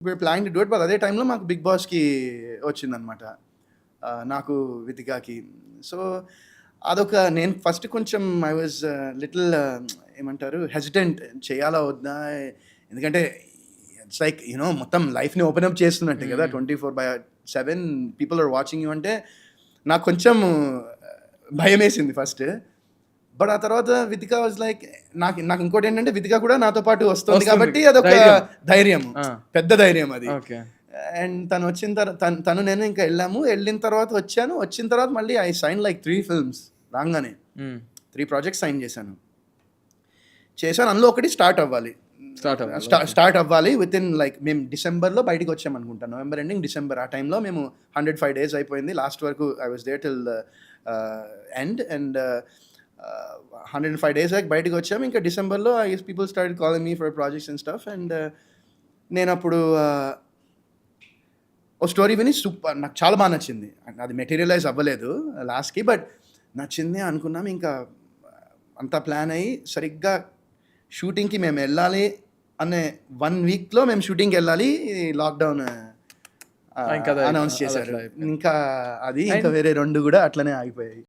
ఇప్పుడు plan to do it but అదే టైంలో మాకు బిగ్ బాస్కి వచ్చిందనమాట నాకు వితికాకి. సో అదొక నేను ఫస్ట్ కొంచెం ఐ వాజ్ లిటిల్ ఏమంటారు హెసిటెంట్ చేయాలా వద్దా? ఎందుకంటే ఇట్స్ లైక్ యూనో మొత్తం లైఫ్ని ఓపెన్ అప్ చేస్తున్నట్టే కదా. Twenty four by seven people are watching you అంటే నాకు కొంచెం భయం వేసింది ఫస్ట్ బట్ ఆ తర్వాత వితిక వాజ్ లైక్ నాకు నాకు ఇంకోటి ఏంటంటే వితిక కూడా నాతో పాటు వస్తుంది. కాబట్టి అదొక ధైర్యం. పెద్ద ధైర్యం అది. అండ్ తను వచ్చిన తర్వాత తను నేను ఇంకా వెళ్ళాము. వెళ్ళిన తర్వాత వచ్చాను. వచ్చిన తర్వాత మళ్ళీ I sign like three films రాగానే. త్రీ ప్రాజెక్ట్స్ సైన్ చేశాను. చేశాను. అందులో ఒకటి స్టార్ట్ అవ్వాలి. Start అవ్వాలి, స్టా- స్టార్ట్ అవ్వాలి విత్ ఇన్ లైక్ మేము డిసెంబర్లో బయటికి వచ్చాం అనుకుంటా. నవంబర్ ఎండింగ్ డిసెంబర్ ఆ టైంలో మేము హండ్రెడ్ ఫైవ్ డేస్ అయిపోయింది. లాస్ట్ వరకు I was there till end and hundred five days దాకా బయటికి వచ్చాము. ఇంకా డిసెంబర్లో I people start calling me for projects and stuff and నేను అప్పుడు uh, ఓ స్టోరీ విని సూపర్ నాకు చాలా బాగా నచ్చింది. అది మెటీరియలైజ్ అవ్వలేదు లాస్ట్కి బట్ నచ్చింది అనుకున్నాం. ఇంకా అంతా ప్లాన్ అయ్యి సరిగ్గా షూటింగ్కి మేము వెళ్ళాలి అనే వన్ వీక్లో మేము షూటింగ్కి వెళ్ళాలి. లాక్డౌన్ అది- అనౌన్స్ చేశారు. ఇంకా అది ఇంకా వేరే రెండు కూడా అట్లనే ఆగిపోయాయి.